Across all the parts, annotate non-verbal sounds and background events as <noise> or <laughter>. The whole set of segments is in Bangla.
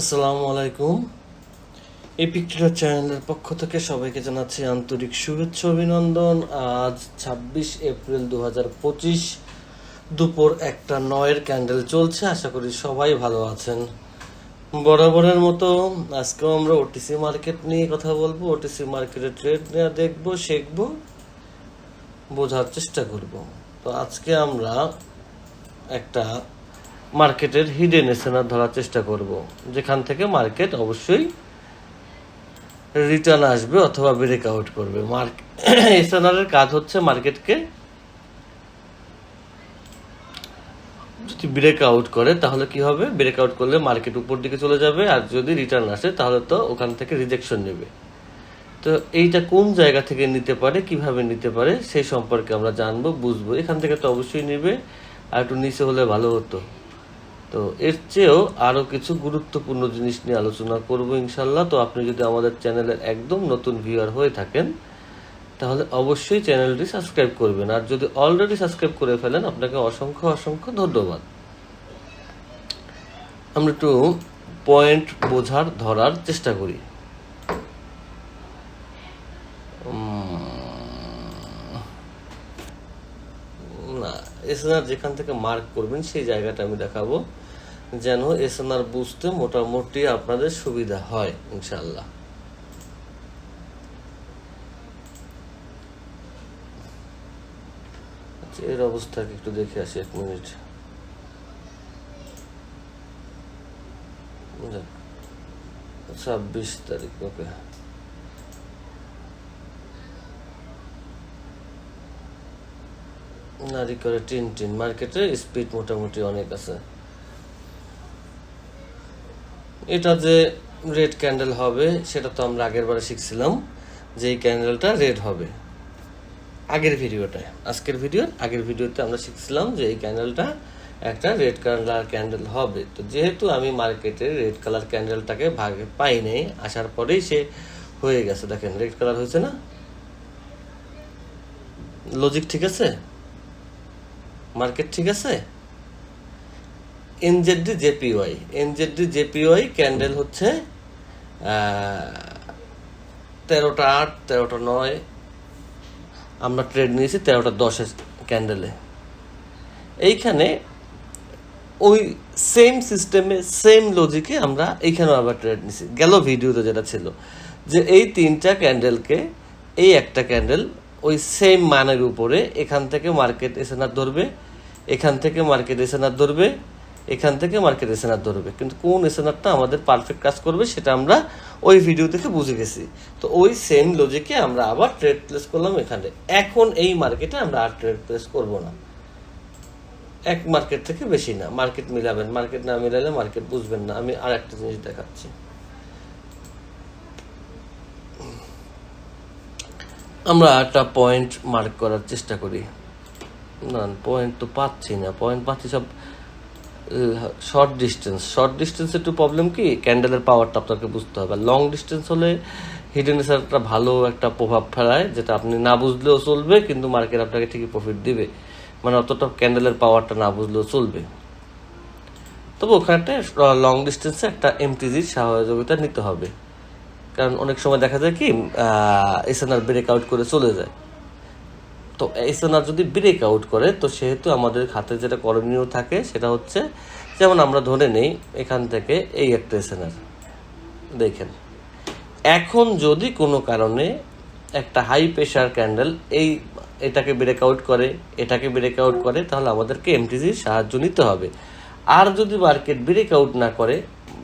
আসসালামু আলাইকুম। এই পিকচার চ্যানেলের পক্ষ থেকে সবাইকে জানাচ্ছি আন্তরিক শুভেচ্ছা অভিনন্দন। আজ ছাব্বিশ এপ্রিল দু পঁচিশ দুপুর একটা নয়ের ক্যান্ডেল চলছে, আশা করি সবাই ভালো আছেন। বরাবরের মতো আজকেও আমরা ওটিসি মার্কেট নিয়ে কথা বলব ওটিসি মার্কেটের ট্রেড নিয়ে দেখব, শিখব, বোঝার চেষ্টা করব। তো আজকে আমরা একটা মার্কেটের হিডেন এসেনার ধরার চেষ্টা করব। যেখান থেকে মার্কেট অবশ্যই রিটার্ন আসবে অথবা ব্রেক আউট করবে। মার্কেট এসএনআরের কাজ হচ্ছে মার্কেটকে যদি ব্রেক আউট করে, তাহলে কি হবে? ব্রেক আউট করলে মার্কেট উপর দিকে চলে যাবে আর যদি রিটার্ন আসে, তাহলে তো ওখান থেকে রিজেকশন নেবে। তো এইটা কোন জায়গা থেকে নিতে পারে, কীভাবে নিতে পারে, সেই সম্পর্কে আমরা জানব, বুঝব। এখান থেকে তো অবশ্যই নেবে। আর একটু নিচে হলে ভালো হতো। তো এর চেয়েও আরও কিছু গুরুত্বপূর্ণ জিনিস নিয়ে আলোচনা করব ইনশাল্লাহ তো আপনি যদি আমাদের চ্যানেলের একদম নতুন ভিউয়ার হয়ে থাকেন, তাহলে অবশ্যই চ্যানেলটি সাবস্ক্রাইব করবেন। আর যদি অলরেডি সাবস্ক্রাইব করে ফেলেন, আপনাকে অসংখ্য অসংখ্য ধন্যবাদ। আমরা একটু পয়েন্ট বোঝার ধরার চেষ্টা করি। না এসএনআর যেখান থেকে মার্ক করবেন, সেই জায়গাটা আমি দেখাবো। যেন এসএনআর বুঝতে মোটামুটি আপনাদের সুবিধা হয় ইনশাল্লাহ আচ্ছা, এর অবস্থাকে একটু দেখে আসি এক মিনিট। ছাব্বিশ তারিখ ওকে। নারী করে টিন টিন মার্কেটে স্পিড মোটামুটি অনেক আছে। এটা যে রেড ক্যান্ডেল হবে, সেটা তো আমরা আগের বারে শিখছিলাম যে এই ক্যান্ডেলটা রেড হবে। আগের ভিডিওটায়, আজকের ভিডিওর আগের ভিডিওতে আমরা শিখছিলাম যে এই ক্যান্ডেলটা একটা রেড কালার ক্যান্ডেল হবে। তো যেহেতু আমি মার্কেটে রেড কালার ক্যান্ডেলটাকে ভাগে পাই নাই, আসার পরেই সে হয়ে গেছে। দেখেন রেড কালার হয়েছে না? লজিক ঠিক আছে? মার্কেট ঠিক আছে? NZD JPY NZD JPY candle হচ্ছে তেরোটা আট, তেরোটা নয়। আমরা ট্রেড নিয়েছি তেরোটা দশের ক্যান্ডেলে এইখানে ওই সেম সিস্টেমে সেম লজিকে আমরা এইখানেও আবার ট্রেড নিছি গেল ভিডিওতে যেটা ছিল, যে এই তিনটা ক্যান্ডেলকে এই একটা ক্যান্ডেল ওই সেম মানের উপরে এখান থেকে মার্কেট এসে না ধরবে, এখান থেকে মার্কেট এসে না ধরবে এখান থেকে মার্কেট এসেনার ধরবে। কিন্তু কোন এসেনারটা আমাদের পারফেক্ট কাজ করবে সেটা আমরা ওই ভিডিও থেকে বুঝে গেছি। তো ওই সেম লজিকে আমরা আবার ট্রেড প্লেস করলাম এখানে। এখন এই মার্কেটে আমরা আর ট্রেড প্লেস করব না। এক মার্কেট থেকে বেশি না। মার্কেট মিলাবেন মার্কেট না মিলালে মার্কেট বুঝবেন না। আমি আর একটা জিনিস দেখাচ্ছি। আমরা একটা পয়েন্ট মার্ক করার চেষ্টা করি। না পয়েন্ট তো পাচ্ছি না। পয়েন্ট পাচ্ছি সব শর্ট ডিস্টেন্স শর্ট ডিস্টেন্স একটু প্রবলেম কি? ক্যান্ডেলের পাওয়ারটা আপনাকে বুঝতে হবে। লং ডিস্টেন্স হলে হিডেন একটা ভালো একটা প্রভাব ফেলায়, যেটা আপনি না বুঝলেও চলবে, কিন্তু মার্কেট আপনাকে ঠিকই প্রফিট দিবে। মানে অতটা ক্যান্ডেলের পাওয়ারটা না বুঝলেও চলবে। তবে ওখানে লং ডিস্টেন্সে একটা এমটিজির সহযোগিতা নিতে হবে। কারণ অনেক সময় দেখা যায় কি এসএনআর ব্রেক আউট করে চলে যায়। তো এসএনআর যদি ব্রেক আউট করে, তো সেহেতু আমাদের হাতে যেটা করণীয় থাকে, সেটা হচ্ছে, যেমন আমরা ধরে নেই এখান থেকে এই একটা এসএনআর। দেখেন, এখন যদি কোনো কারণে একটা হাই প্রেশার ক্যান্ডেল এই এটাকে ব্রেক আউট করে, এটাকে ব্রেক আউট করে, তাহলে আমাদেরকে এমটিজির সাহায্য নিতে হবে। আর যদি মার্কেট ব্রেক আউট না করে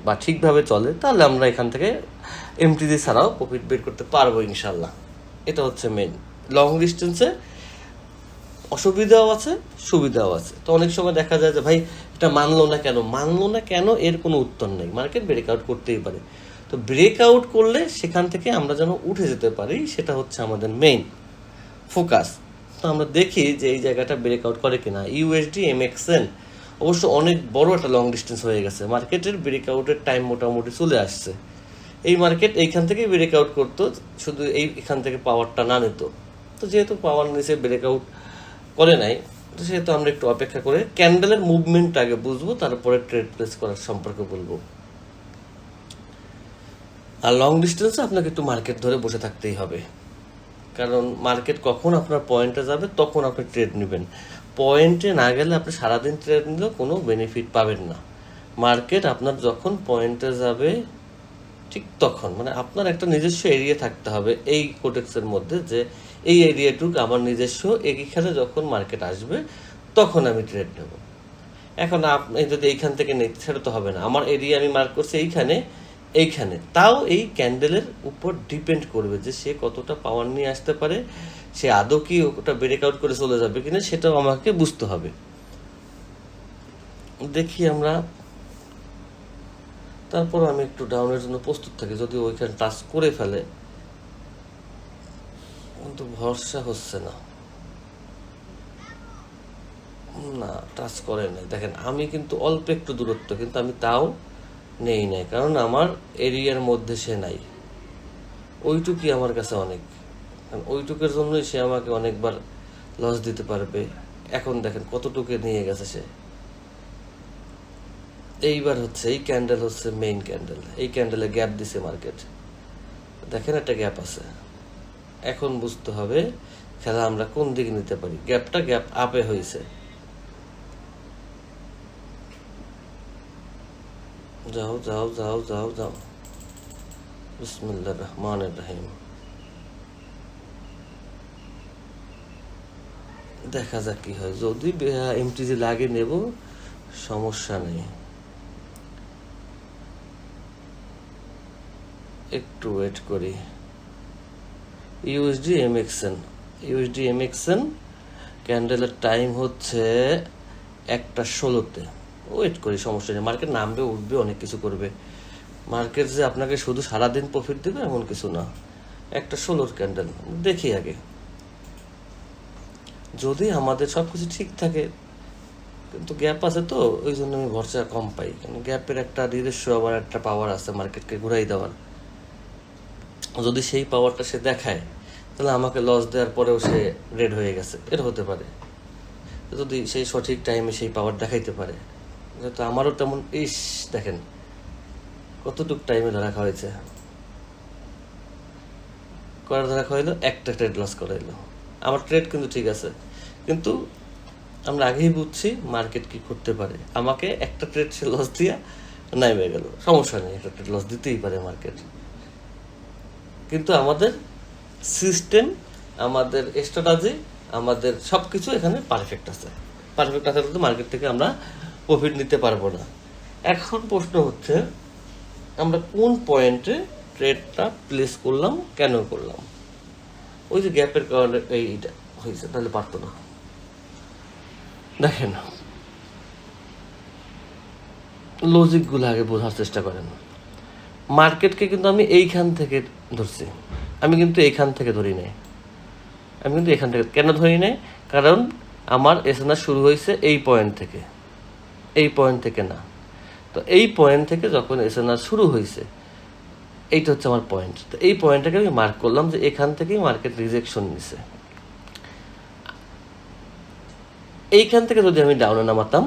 বা ঠিকভাবে চলে, তাহলে আমরা এখান থেকে এমটিজি ছাড়াও প্রফিট বের করতে পারব ইনশাল্লাহ এটা হচ্ছে মেন লং ডিস্টেন্সে অসুবিধাও আছে, সুবিধাও আছে। তো অনেক সময় দেখা যায় যে, ভাই, এটা মানলো না কেন? মানলো না কেন এর কোনো উত্তর নেই। মার্কেট ব্রেক আউট করতেই পারে। তো ব্রেক আউট করলে সেখান থেকে আমরা যেন উঠে যেতে পারি, সেটা হচ্ছে আমাদের মেইন ফোকাস তো আমরা দেখি যে এই জায়গাটা ব্রেক আউট করে কিনা। ইউএসডি এমএক্সএন অবশ্য অনেক বড় একটা লং ডিস্টেন্স হয়ে গেছে। মার্কেটের ব্রেক আউটের টাইম মোটামুটি চলে আসছে। এই মার্কেট এইখান থেকেই ব্রেক আউট করতো, শুধু এই, এখান থেকে পাওয়ারটা না নিত। তো যেহেতু পাওয়ার নিচে ব্রেক আউট করে নাই। সেহেতু আমরা একটু অপেক্ষা করে ক্যান্ডেলের মুভমেন্ট আগে বুঝব, তারপরে ট্রেড প্লেস করার সম্পর্কে বলব। আর লং ডিস্টেন্সে আপনাকে একটু মার্কেট ধরে বসে থাকতেই হবে। কারণ মার্কেট কখন আপনার পয়েন্টে যাবে, তখন আপনি ট্রেড নেবেন। পয়েন্টে না গেলে আপনি সারাদিন ট্রেড নিলেও কোনো বেনিফিট পাবেন না। মার্কেট আপনার যখন পয়েন্টে যাবে, ঠিক তখন। মানে আপনার একটা নিজস্ব এরিয়া থাকতে হবে এই কোটেক্সের মধ্যে যে এই এরিয়াটুকু আমার নিজস্ব এইখানে যখন মার্কেট আসবে, তখন আমি ট্রেড নেব। এখন আপনি যদি এইখান থেকে নেই, সেটা তো হবে না। আমার এরিয়া আমি মার্ক করছি এইখানে এইখানে। তাও এই ক্যান্ডেলের উপর ডিপেন্ড করবে যে সে কতটা পাওয়ার নিয়ে আসতে পারে, সে আদৌ কি ওটা ব্রেক আউট করে চলে যাবে কিনা, সেটাও আমাকে বুঝতে হবে। দেখি আমরা। তারপর আমি একটু ডাউনের জন্য প্রস্তুত থাকি যদি ওইখানে টাচ করে ফেলে। কিন্তু ভরসা হচ্ছে না। না টাচ করে নাই। দেখেন, আমি কিন্তু অল্প একটু দূরত্ব, কিন্তু আমি তাও নেই নাই, কারণ আমার এরিয়ার মধ্যে সে নাই। ওইটুকুই আমার কাছে অনেক। কারণ ওইটুকের জন্যই সে আমাকে অনেকবার লস দিতে পারবে। এখন দেখেন, কতটুকু নিয়ে গেছে সে। এইবার হচ্ছে, এই ক্যান্ডেল হচ্ছে মেইন ক্যান্ডেল এই ক্যান্ডেলে গ্যাপ দিছে মার্কেট দেখেন একটা গ্যাপ আছে। এখন বুঝতে হবে খেলা আমরা কোন দিকে নিতে পারি। গ্যাপটা গ্যাপ আপে হয়েছে। যাও যাও যাও যাও যাও। বিসমুল্লাহ রহমান রহিম। দেখা যাক কি হয়। যদি এমটিজি লাগে নেব, সমস্যা নেই। একটু ওয়েট করি। ইউএসডি এমএক্সএন ইউএসডি এমএক্সএন ক্যান্ডেলের টাইম হচ্ছে একটা ষোলোতে। ওয়েট করি, সমস্যা নেই। মার্কেট নামবে, উঠবে, অনেক কিছু করবে। মার্কেট যে আপনাকে শুধু সারাদিন প্রফিট দেবে, এমন কিছু না। একটা ষোলোর ক্যান্ডেল দেখি আগে। যদি আমাদের সব কিছু ঠিক থাকে, কিন্তু গ্যাপ আছে তো, ওই জন্য আমি ভরসা কম পাই। কারণ গ্যাপের একটা নিজস্ব আবার একটা পাওয়ার আছে মার্কেটকে ঘুরাই দেওয়ার। যদি সেই পাওয়ারটা সে দেখায়, তাহলে আমাকে লস দেওয়ার পরেও সে রেড হয়ে গেছে। এটা হতে পারে। যদি সেই সঠিক টাইমে সেই পাওয়ার দেখাইতে পারে যেহেতু আমারও তেমন, ইস, দেখেন, কতটুক টাইমে ধরা হয়েছে করার ধরা হইল একটা ট্রেড লস করাইলো। আমার ট্রেড কিন্তু ঠিক আছে। কিন্তু আমরা আগেই বুঝছি মার্কেট কি করতে পারে। আমাকে একটা ট্রেড সে লস দিয়া নাইমে গেল। সমস্যা নেই, একটা ট্রেড লস দিতেই পারে মার্কেট কিন্তু আমাদের সিস্টেম আমাদের স্ট্র্যাটাজি আমাদের সব কিছু এখানে পারফেক্ট আছে। পারফেক্ট আছে তো মার্কেট থেকে আমরা প্রফিট নিতে পারব না। এখন প্রশ্ন হচ্ছে, আমরা কোন পয়েন্টে ট্রেডটা প্লেস করলাম, কেন করলাম? ওই যে গ্যাপের কারণে এইটা হয়েছে, তাহলে পারতো না। দেখেন লজিকগুলো আগে বোঝার চেষ্টা করেন। মার্কেটকে কিন্তু আমি এইখান থেকে ধরছি। আমি কিন্তু এইখান থেকে ধরি নাই। আমি কিন্তু এখান থেকে কেন ধরি নাই? কারণ আমার এসএনআর শুরু হয়েছে এই পয়েন্ট থেকে। এই পয়েন্ট থেকে না। তো এই পয়েন্ট থেকে যখন এসএনআর শুরু হয়েছে, এইটা হচ্ছে আমার পয়েন্ট তো এই পয়েন্টটাকে আমি মার্ক করলাম যে এখান থেকেই মার্কেট রিজেকশন নিছে। এইখান থেকে যদি আমি ডাউনে নামাতাম,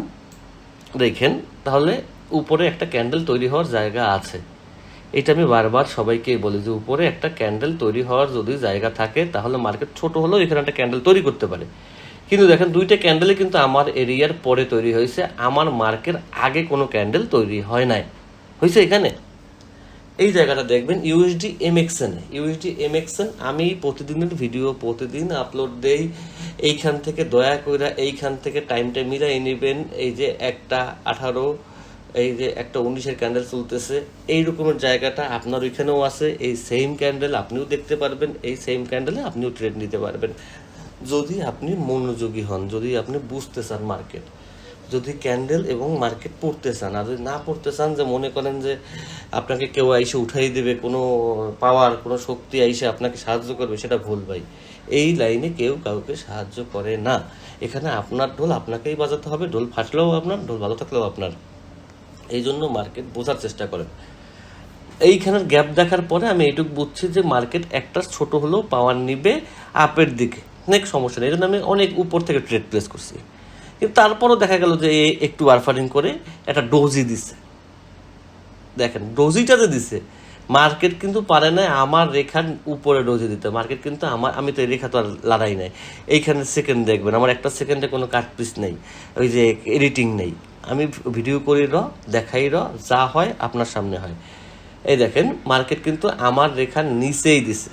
দেখেন, তাহলে উপরে একটা ক্যান্ডেল তৈরি হওয়ার জায়গা আছে। এটা আমি বারবার সবাইকেই বলি যে উপরে একটা ক্যান্ডেল তৈরি হওয়ার যদি জায়গা থাকে, তাহলে মার্কেট ছোট হলেও এখানে একটা ক্যান্ডেল তৈরি করতে পারে। কিন্তু দেখেন, দুইটা ক্যান্ডেলই কিন্তু আমার এরিয়ার পরে তৈরি হয়েছে, আমার মার্কের আগে কোনো ক্যান্ডেল তৈরি হয় নাই। হয়েছে এখানে? এই জায়গাটা দেখবেন ইউএসডি এমএক্সএন ইউএসডি এমএক্সএন আমি প্রতিদিনের ভিডিও প্রতিদিন আপলোড দেই। এইখান থেকে দয়া করে এইখান থেকে টাইমটা মিলাই নেবেন। এই যে একটা আঠারো এই যে একটা উনিশের ক্যান্ডেল চলতেছে এই রকমের জায়গাটা আপনার ওইখানেও আছে, এই সেম ক্যান্ডেল আপনিও দেখতে পারবেন, এই সেম ক্যান্ডেলে আপনিও ট্রেড নিতে পারবেন। যদি আপনি মনোযোগী হন, যদি আপনি বুঝতে চান মার্কেট যদি ক্যান্ডেল এবং মার্কেট পড়তে চান, আর যদি না পড়তে চান, যে মনে করেন যে আপনাকে কেউ আইসে উঠাই দেবে, কোনো পাওয়ার কোনো শক্তি আইসে আপনাকে সাহায্য করবে, সেটা ভুল ভাই। এই লাইনে কেউ কাউকে সাহায্য করে না। এখানে আপনার ঢোল আপনাকেই বাজাতে হবে, ঢোল ফাটলেও আপনার, ঢোল ভালো থাকলেও আপনার। এই জন্য মার্কেট বোঝার চেষ্টা করেন। এইখানের গ্যাপ দেখার পরে আমি এইটুকু বুঝছি যে মার্কেট একটা ছোট হলেও পাওয়ার নিবে আপের দিকে। অনেক সমস্যা নেই। এই জন্য আমি অনেক উপর থেকে ট্রেড প্লেস করছি। কিন্তু তারপরও দেখা গেল যে একটু আরফারিং করে একটা ডোজি দিছে। দেখেন ডোজিটা যে দিছে মার্কেট কিন্তু পারে না আমার রেখার উপরে ডোজে দিতে। মার্কেট কিন্তু আমার, আমি তো এই রেখা তো আর লড়াই নাই। এইখানে সেকেন্ড দেখবেন। আমার একটা সেকেন্ডে কোনো কাট পিস নেই। ওই যে এডিটিং নেই। আমি ভিডিও করি র, দেখাই র, যা হয় আপনার সামনে হয়। এই দেখেন, মার্কেট কিন্তু আমার রেখার নিচেই দিছে।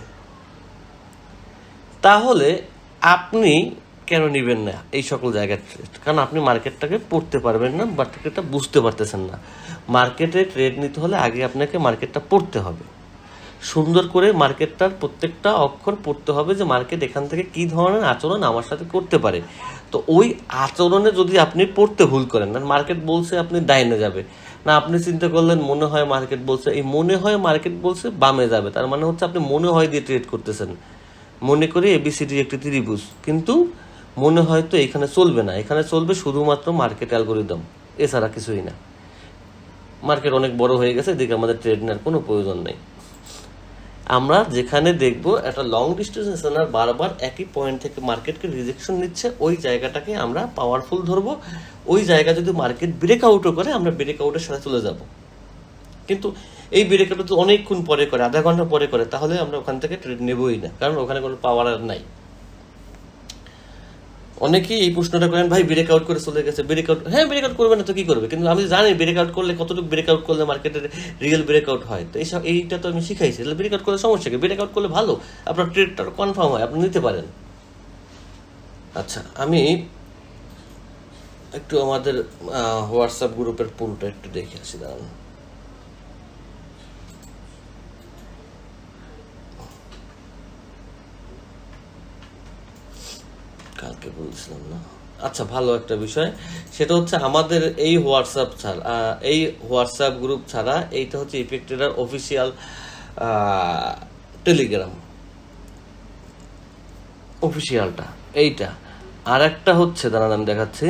তাহলে আপনি কেন নেবেন না এই সকল ট্রেড কারণ আপনি মার্কেটটাকে পড়তে পারবেন না মার্কেটটা বুঝতে পারতেছেন না। মার্কেটে ট্রেড নিতে হলে আগে আপনাকে মার্কেটটা পড়তে হবে। সুন্দর করে মার্কেটটার প্রত্যেকটা অক্ষর পড়তে হবে যে মার্কেট এখান থেকে কি ধরনের আচরণ আমার সাথে করতে পারে। তো ওই আচরণে যদি আপনি পড়তে ভুল করেন না মার্কেট বলছে আপনি ডাইনে যাবে, না আপনি চিন্তা করলেন মনে হয় মার্কেট বলছে, এই মনে হয় মার্কেট বলছে বামে যাবে, তার মানে হচ্ছে আপনি মনে হয় দিয়ে ট্রেড করতেছেন। মনে করি এবিসিডি একটি ত্রিভুজ, কিন্তু মনে হয় তো এখানে চলবে না, এখানে চলবে শুধুমাত্র মার্কেট অ্যালগোরিদম, এছাড়া কিছুই না। মার্কেট অনেক বড় হয়ে গেছে, এদিকে আমাদের ট্রেড নেওয়ার কোনো প্রয়োজন নেই। আমরা যেখানে দেখব একটা লং ডিস্টেন্স আর বারবার একই পয়েন্ট থেকে মার্কেটকে রিজেকশন নিচ্ছে, ওই জায়গাটাকে আমরা পাওয়ারফুল ধরবো। ওই জায়গা যদি মার্কেট ব্রেক আউটও করে, আমরা ব্রেক আউটের সাথে চলে যাব। কিন্তু এই ব্রেক আউট তো অনেকক্ষণ পরে করে, আধা ঘণ্টা পরে করে, তাহলে আমরা ওখান থেকে ট্রেড নেবই না, কারণ ওখানে কোনো পাওয়ার আর নাই। অনেকেই এই প্রশ্নটা করেন, ভাই ব্রেক আউট করে চলে গেছে ব্রেক আউট হ্যাঁ ব্রেক আউট করবে না তো কি করবে? কিন্তু আমি জানি ব্রেক আউট করলে কতটুকু ব্রেক আউট করলে মার্কেটের রিয়েল ব্রেক আউট হয়। তো এইসব, এইটা তো আমি শিখাইছি। তাহলে ব্রেক আউট করলে সমস্যা কি? ব্রেক আউট করলে ভালো? আপনার ট্রেডটা কনফার্ম হয়, আপনি নিতে পারেন। আচ্ছা আমি একটু আমাদের হোয়াটসঅ্যাপ গ্রুপের পুলটা একটু দেখে আসি, দাঁড়ান। কালকে বলছিলাম না। আচ্ছা ভালো একটা বিষয়। সেটা হচ্ছে আমাদের এই হোয়াটসঅ্যাপ ছাড়া এই হোয়াটসঅ্যাপ গ্রুপ ছাড়া এইটা হচ্ছে ইফেক্টেডার অফিসিয়াল টেলিগ্রাম অফিসিয়ালটা এইটা। আর একটা হচ্ছে, দাঁড়ান আমি দেখাচ্ছি।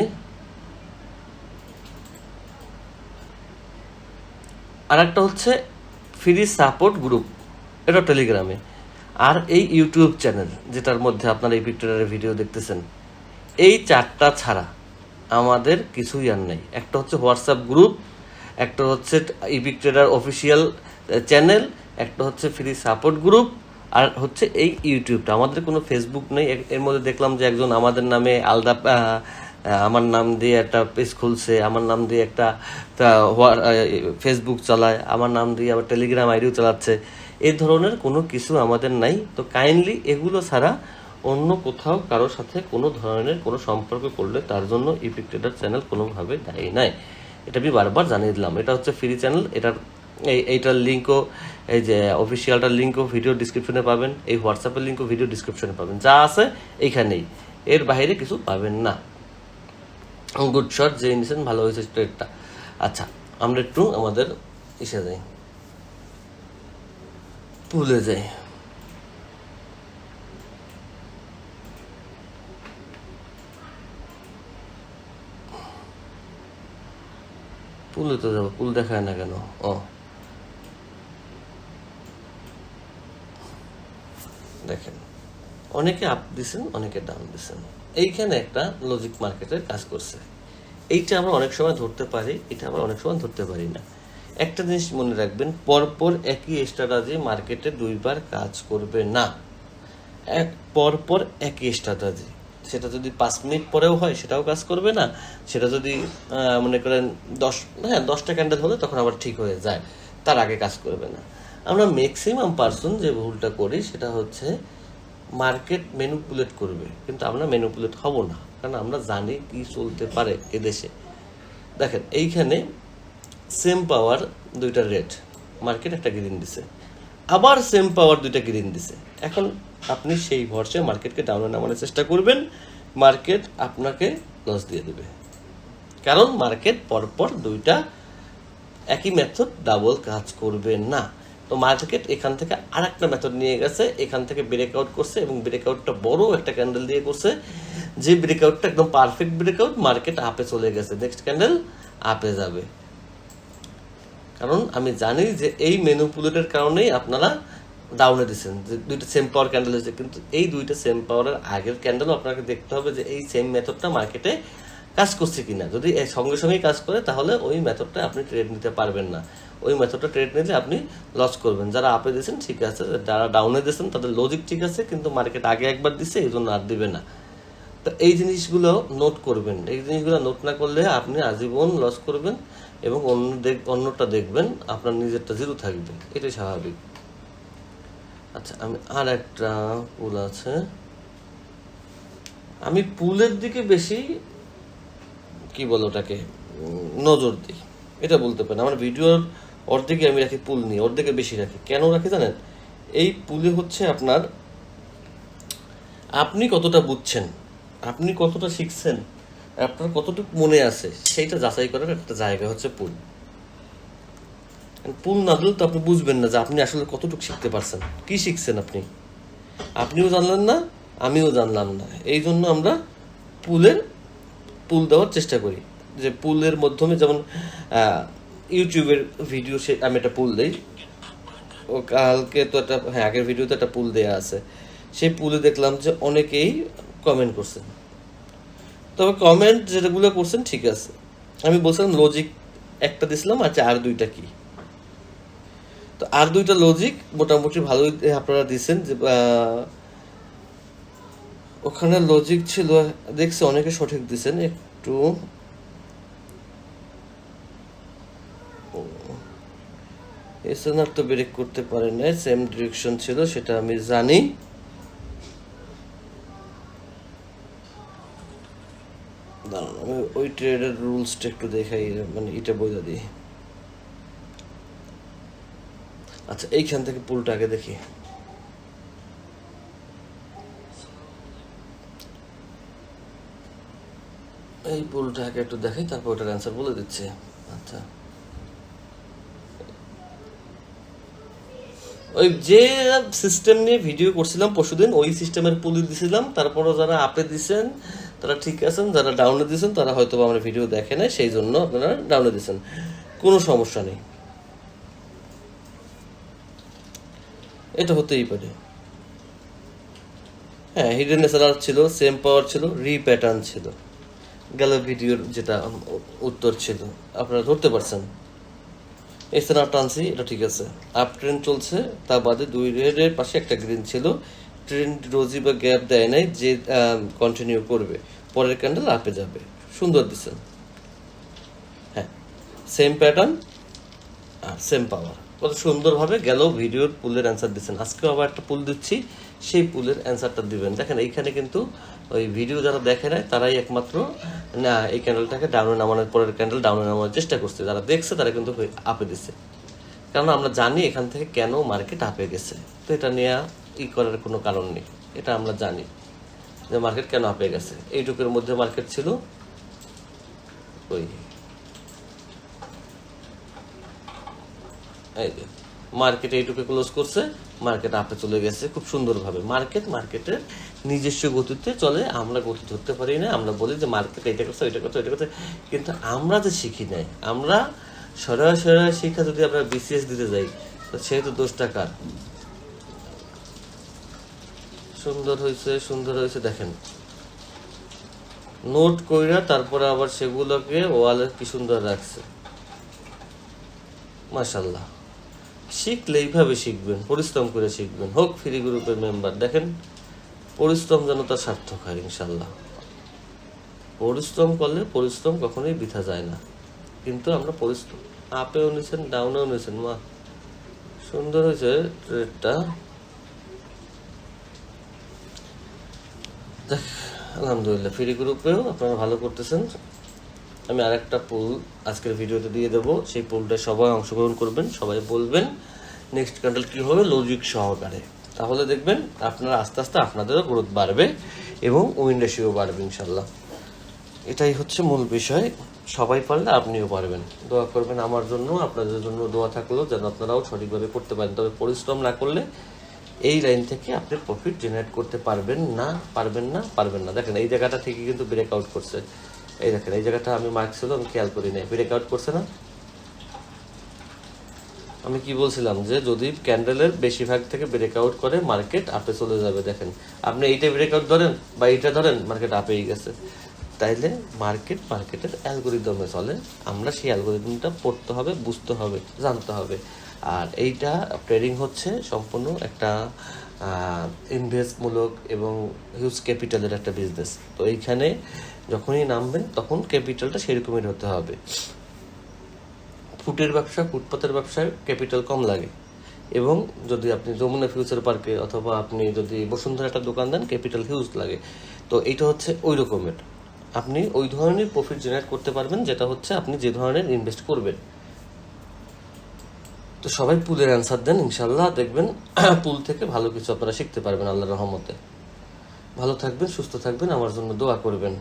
আর একটা হচ্ছে ফ্রি সাপোর্ট গ্রুপ এটা টেলিগ্রামে আর এই ইউটিউব চ্যানেল যেটার মধ্যে আপনারা এই পিকচারের ভিডিও দেখতেছেন, এই চারটা ছাড়া আমাদের কিছুই আর নেই। একটা হচ্ছে হোয়াটসঅ্যাপ গ্রুপ একটা হচ্ছে ইপিক ট্রেডার অফিসিয়াল চ্যানেল একটা হচ্ছে ফ্রি সাপোর্ট গ্রুপ আর হচ্ছে এই ইউটিউবটা। আমাদের কোনো ফেসবুক নেই। এর- মধ্যে দেখলাম যে একজন আমাদের নামে আলাদা আমার নাম দিয়ে একটা পেজ খুলছে, আমার নাম দিয়ে একটা ফেসবুক চালায়, আমার নাম দিয়ে আবার টেলিগ্রাম আইডিও চালাচ্ছে। এই ধরনের কোনো কিছু আমাদের নাই। তো কাইন্ডলি এগুলো ছাড়া অন্য কোথাও কারোর সাথে কোনো ধরনের কোনো সম্পর্ক করলে তার জন্য ইপিক ট্রেডার চ্যানেল কোনোভাবে দায়ী নাই। এটা আমি বারবার জানিয়ে দিলাম। এটা হচ্ছে ফ্রি চ্যানেল এটার এই, এইটার লিঙ্কও, এই যে অফিসিয়ালটার লিঙ্কও ভিডিও ডিসক্রিপশনে পাবেন। এই হোয়াটসঅ্যাপের লিঙ্কও ভিডিও ডিসক্রিপশনে পাবেন। যা আছে এইখানেই। এর বাইরে কিছু পাবেন না। গুড শট, যে নিয়েছেন ভালো হয়েছে ট্রেডটা আচ্ছা আমরা একটু আমাদের ইসে যাই। ভুলে যাই। পুলে তো যাব, পুল দেখায় না কেন? ও। দেখেন, অনেকে আপ দিছেন, অনেকে ডাউন দিছেন। এইখানে একটা লজিক মার্কেটের কাজ করছে। এইটা আমরা অনেক সময় ধরতে পারি, এটা আমরা অনেক সময় ধরতে পারি না। একটা জিনিস মনে রাখবেন, পরপর একই স্ট্র্যাটাজি মার্কেটে দুইবার কাজ করবে না। এক, পরপর একই স্ট্র্যাটাজি সেটা যদি পাঁচ মিনিট পরেও হয়, সেটাও কাজ করবে না। সেটা যদি মনে করেন দশ হ্যাঁ দশটা ক্যান্ডেল হলে তখন আবার ঠিক হয়ে যায়। তার আগে কাজ করবে না। আমরা ম্যাক্সিমাম পার্সন যে ভুলটা করি, সেটা হচ্ছে মার্কেট ম্যানুপুলেট করবে। কিন্তু আমরা ম্যানুপুলেট হব না। কারণ আমরা জানি কি চলতে পারে এদেশে। দেখেন, এইখানে সেম পাওয়ার দুইটা রেড মার্কেট একটা গ্রিন দিছে। আবার সেম পাওয়ার দুইটা গ্রিন দিছে। এখন আপনি সেই ভরসে মার্কেটকে ডাউনে নামানোর চেষ্টা করবেন। মার্কেট আপনাকে লস দিয়ে দেবে। কারণ মার্কেট পরপর দুইটা একই মেথড ডাবল কাজ করবে না। তো মার্কেট এখান থেকে আর একটা মেথড নিয়ে গেছে। এখান থেকে ব্রেকআউট করছে এবং ব্রেকআউটটা বড় একটা ক্যান্ডেল দিয়ে করছে। যে ব্রেকআউটটা একদম পারফেক্ট ব্রেকআউট মার্কেট আপে চলে গেছে। নেক্সট ক্যান্ডেল আপে যাবে। কারণ আমি জানি যে এই মেনুপুলেটের কারণেই আপনারা ডাউনে দিচ্ছেন যে দুইটা সেম পাওয়ার ক্যান্ডেল হয়েছে কিন্তু এই দুইটা সেম পাওয়ারের আগের ক্যান্ডেলও আপনাকে দেখতে হবে যে এই সেম মেথডটা মার্কেটে কাজ করছে কিনা। যদি সঙ্গে সঙ্গেই কাজ করে, তাহলে ওই মেথডটা আপনি ট্রেড নিতে পারবেন না। ওই মেথডটা ট্রেড নিলে আপনি লস করবেন। যারা আপে দিয়েছেন, ঠিক আছে। যারা ডাউনে দিয়েছেন, তাদের লজিক ঠিক আছে, কিন্তু মার্কেট আগে একবার দিচ্ছে এই জন্য আর দিবে না। তো এই জিনিসগুলো নোট করবেন। এই জিনিসগুলো নোট না করলে আপনি আজীবন লস করবেন এবং অন্য দেখ, অন্যটা দেখবেন, আপনার নিজেরটা জিরো থাকবে। এটাই স্বাভাবিক। আচ্ছা আমি আর একটা পুল আছে। আমি পুলের দিকে বেশি, কি বলো ওটাকে নজর দিই। এটা বলতে পারেন। আমার ভিডিওর অর্ধেকে আমি রাখি পুল নিয়ে অর্ধেকে বেশি রাখি। কেন রাখি জানেন? এই পুলে হচ্ছে আপনার, আপনি কতটা বুঝছেন? আপনি কতটা শিখছেন, আপনার কতটুকু মনে আছে, সেইটা যাচাই করার একটা জায়গা হচ্ছে পুল। পুল না দিলে তো আপনি বুঝবেন না যে আপনি আসলে কতটুকু শিখতে পারছেন। কি শিখছেন আপনি? আপনিও জানলেন না, আমিও জানলাম না। এই জন্য আমরা পুলের, পুল দেওয়ার চেষ্টা করি। যে পুলের মাধ্যমে যেমন ইউটিউবের ভিডিও সে, আমি একটা পুল দিই। ও কালকে তো একটা হ্যাঁ আগের ভিডিওতে একটা পুল দেয়া আছে। সেই পুলে দেখলাম যে অনেকেই কমেন্ট করছেন। তবে কমেন্ট যেটাগুলো করছেন, ঠিক আছে। আমি বলছিলাম লজিক একটা দিছিলাম আচ্ছা আর দুইটা কি? তো আর দুইটা লজিক মোটামুটি ভালোই আপনারা দিছেন যে ওখানে লজিক ছিল, দেখছি অনেকে সঠিক দিছেন, একটু। এসএনআর তো ব্রেক করতে পারে না সেম ডিরেকশন ছিল, সেটা আমি জানি। দাঁড়ান ওই রুলসটা একটু দেখাই মানে এটা বইলা দিই আচ্ছা এইখান থেকে আগে দেখি। এই পুলটা আগে একটু দেখাই, তারপর ওটার অ্যান্সার বলে দিচ্ছে। আচ্ছা। ওই যে সিস্টেম নিয়ে ভিডিও করছিলাম পরশুদিন, ওই সিস্টেমের পুলি দিছিলাম, তারপরও যারা আপে দিছেন তারা ঠিক আছেন, যারা ডাউনে দিছেন তারা হয়তো আমার ভিডিও দেখে নাই, সেই জন্য আপনারা ডাউনে দিছেন কোনো সমস্যা নেই। এটা হতেই পারে। হ্যাঁ হিডেন এসআরআর ছিল সেম পাওয়ার ছিল রি প্যাটার্ন ছিল। গেল ভিডিওর যেটা উত্তর ছিল। আপনারা ধরতে পারছেন। এসআরআর টানছি, এটা ঠিক আছে। আপ ট্রেন চলছে, তা বাদে দুই রেডের পাশে একটা গ্রিন ছিল। ট্রেন্ড রোজি বা গ্যাপ দেয় নাই, যে কন্টিনিউ করবে। পরের ক্যান্ডেল আপে যাবে। সুন্দর দিচ্ছেন হ্যাঁ সেম প্যাটার্ন আর সেম পাওয়ার কত সুন্দরভাবে গেল ভিডিওর পুলের অ্যান্সার দিচ্ছেন আজকেও আবার একটা পুল দিচ্ছি। সেই পুলের অ্যান্সারটা দিবেন। দেখেন, এইখানে কিন্তু ওই ভিডিও যারা দেখে নেয় তারাই একমাত্র, না, এই ক্যান্ডেলটাকে ডাউনে নামানোর পরের ক্যান্ডেল ডাউনে নামানোর চেষ্টা করছে। যারা দেখছে, তারা কিন্তু আপে দিচ্ছে কারণ আমরা জানি এখান থেকে কেন মার্কেট আপে গেছে। তো এটা নিয়ে ই করার কোনো কারণ নেই। এটা আমরা জানি যে মার্কেট কেন আপে গেছে। এইটুকুর মধ্যে মার্কেট ছিল ওই মার্কেট এইটুকু ক্লোজ করছে মার্কেট আপে চলে গেছে খুব সুন্দরভাবে। মার্কেট মার্কেটের নিজস্ব গতিতে চলে, আমরা গতি ধরতে পারি না, আমরা বলি যে মার্কেট এটা করছে, ওইটা করছে ওইটা করছে। কিন্তু আমরা যে শিখি নাই, আমরা সরাসরি শিক্ষা যদি আমরা বিসিএস দিতে যাই, তো সেহেতু দোষটা কার? সুন্দর হয়েছে সুন্দর হয়েছে, দেখেন। নোট কইরা তারপরে আবার সেগুলোকে ওয়ালে কি সুন্দর রাখছে। মাশাল্লাহ শিখলে এইভাবে শিখবেন, পরিশ্রম করে শিখবেন। হোক ফ্রি গ্রুপের মেম্বার, দেখেন, পরিশ্রম যেন তার সার্থক হয় ইনশাল্লাহ পরিশ্রম করলে পরিশ্রম কখনোই বৃথা যায় না। কিন্তু আমরা পরিশ্রম আপেও নিয়েছেন ডাউনেও নিয়েছেন মা, সুন্দর হয়েছে ট্রেডটা আলহামদুলিল্লাহ ফ্রি গ্রুপেও আপনারা ভালো করতেছেন। আমি আরেকটা পুল আজকের ভিডিওতে দিয়ে দেবো। সেই পুলটা সবাই অংশগ্রহণ করবেন, সবাই বলবেন নেক্সট ক্যান্ডেল কী হবে লজিক সহকারে। তাহলে দেখবেন আপনারা আস্তে আস্তে আপনাদেরও গ্রোথ বাড়বে এবং উইন রেশিও বাড়বে ইনশাল্লাহ। এটাই হচ্ছে মূল বিষয়। সবাই পারলে আপনিও পারবেন। দোয়া করবেন আমার জন্য, আপনাদের জন্য দোয়া থাকলেও যেন আপনারাও সঠিকভাবে করতে পারেন। তবে পরিশ্রম না করলে এই লাইন থেকে আপনি প্রফিট জেনারেট করতে পারবেন না পারবেন না পারবেন না। দেখেন, এই জায়গাটা থেকে কিন্তু ব্রেক আউট করছে। এই দেখেন, এই জায়গাটা আমি মার্ক ছিল আমি খেয়াল করি নাই। ব্রেক আউট করছে না? আমি কি বলছিলাম যে, যদি ক্যান্ডেলের বেশিরভাগ থেকে ব্রেক আউট করে মার্কেট আপে চলে যাবে। দেখেন, আপনি এইটা ব্রেক আউট ধরেন বা এইটা ধরেন মার্কেট আপেই গেছে। তাইলে মার্কেট মার্কেটের অ্যালগোরিদমে চলে। আমরা সেই অ্যালগোরিদমটা পড়তে হবে, বুঝতে হবে, জানতে হবে। আর এইটা ট্রেডিং হচ্ছে সম্পূর্ণ একটা ইনভেস্টমূলক এবং হিউজ ক্যাপিটালের একটা বিজনেস তো এইখানে যখনই নামবেন তখন ক্যাপিটালটা সেরকমই হতে হবে। ফুটের ব্যবসা, ফুটপাতের ব্যবসায় ক্যাপিটাল কম লাগে। এবং যদি আপনি যমুনা ফিউচার পার্কে অথবা আপনি যদি বসুন্ধরা একটা দোকান দেন ক্যাপিটাল হিউজ লাগে। তো এইটা হচ্ছে ওই রকমের। আপনি ওই ধরনের প্রফিট জেনারেট করতে পারবেন, যেটা হচ্ছে আপনি যে ধরনের ইনভেস্ট করবেন। তো সবাই পুলের অ্যান্সার দেন ইনশাল্লাহ দেখবেন, <clears throat> পুল থেকে ভালো কিছু আপনারা শিখতে পারবেন আল্লাহর রহমতে। ভালো থাকবেন, সুস্থ থাকবেন, আমার জন্য দোয়া করবেন।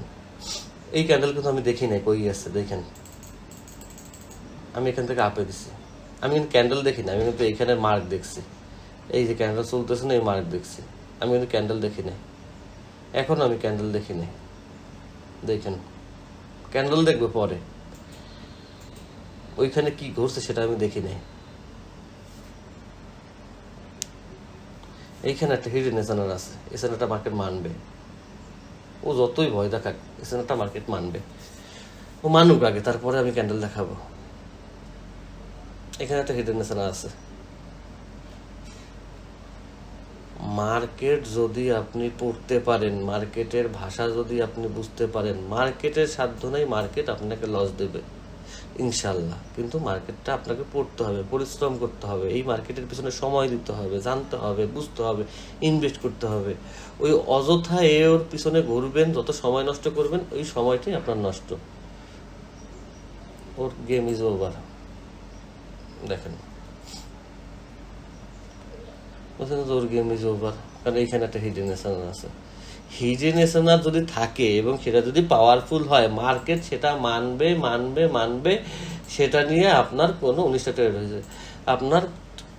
এই ক্যান্ডেল কিন্তু আমি দেখি নাই, কই আছে, দেখেন। আমি এখান থেকে আপে দিছি। আমি কিন্তু ক্যান্ডেল দেখি না আমি কিন্তু এখানে মার্ক দেখছি। এই যে ক্যান্ডেল চলতেছে না, এই মার্ক দেখছি। আমি কিন্তু ক্যান্ডেল দেখি নাই। এখন আমি ক্যান্ডেল দেখি নাই। দেখেন, ক্যান্ডেল দেখব পরে। ওইখানে কি ঘটছে সেটা আমি দেখি নাই। এইখানে একটা হিডেন এসেনার আছে। এসেনারটা মার্কেট মানবে। ও যতই ভয় দেখাক এসেনারটা মার্কেট মানবে। ও মানুক আগে, তারপরে আমি ক্যান্ডেল দেখাবো। এখানে একটা হিডেন এসেনার আছে। মার্কেট যদি আপনি পড়তে পারেন মার্কেটের ভাষা যদি আপনি বুঝতে পারেন মার্কেটের সাধ্য নেই মার্কেট আপনাকে লস দেবে। ইনশাল্লাহ কিন্তু মার্কেটটা আপনাকে পড়তে হবে, পরিশ্রম করতে হবে, এই মার্কেটের পিছনে সময় দিতে হবে, জানতে হবে, বুঝতে হবে ইনভেস্ট করতে হবে। ওই অযথা এ ওর পিছনে ঘুরবেন, যত সময় নষ্ট করবেন, ওই সময়টাই আপনার নষ্ট। ওর গেম ইজ ওভার দেখেন। বলছেন ওর গেম ইজ ওভার কারণ এইখানে একটা হিডেন আছে। হিডেন এসেনার যদি থাকে এবং সেটা যদি পাওয়ারফুল হয় মার্কেট সেটা মানবে মানবে মানবে, সেটা নিয়ে আপনার কোনো উনিশটা ট্রেড হয়েছে আপনার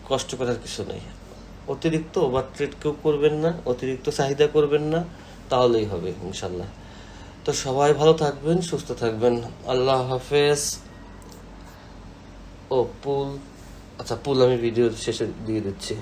কষ্ট করার কিছু নেই। অতিরিক্ত ওভার ট্রেড কেউ করবেন না, অতিরিক্ত চাহিদা করবেন না, তাহলেই হবে ইনশাল্লাহ তো সবাই ভালো থাকবেন, সুস্থ থাকবেন। আল্লাহ হাফেজ। ও, পুল আচ্ছা পুল আমি ভিডিও শেষে দিয়ে দিচ্ছি।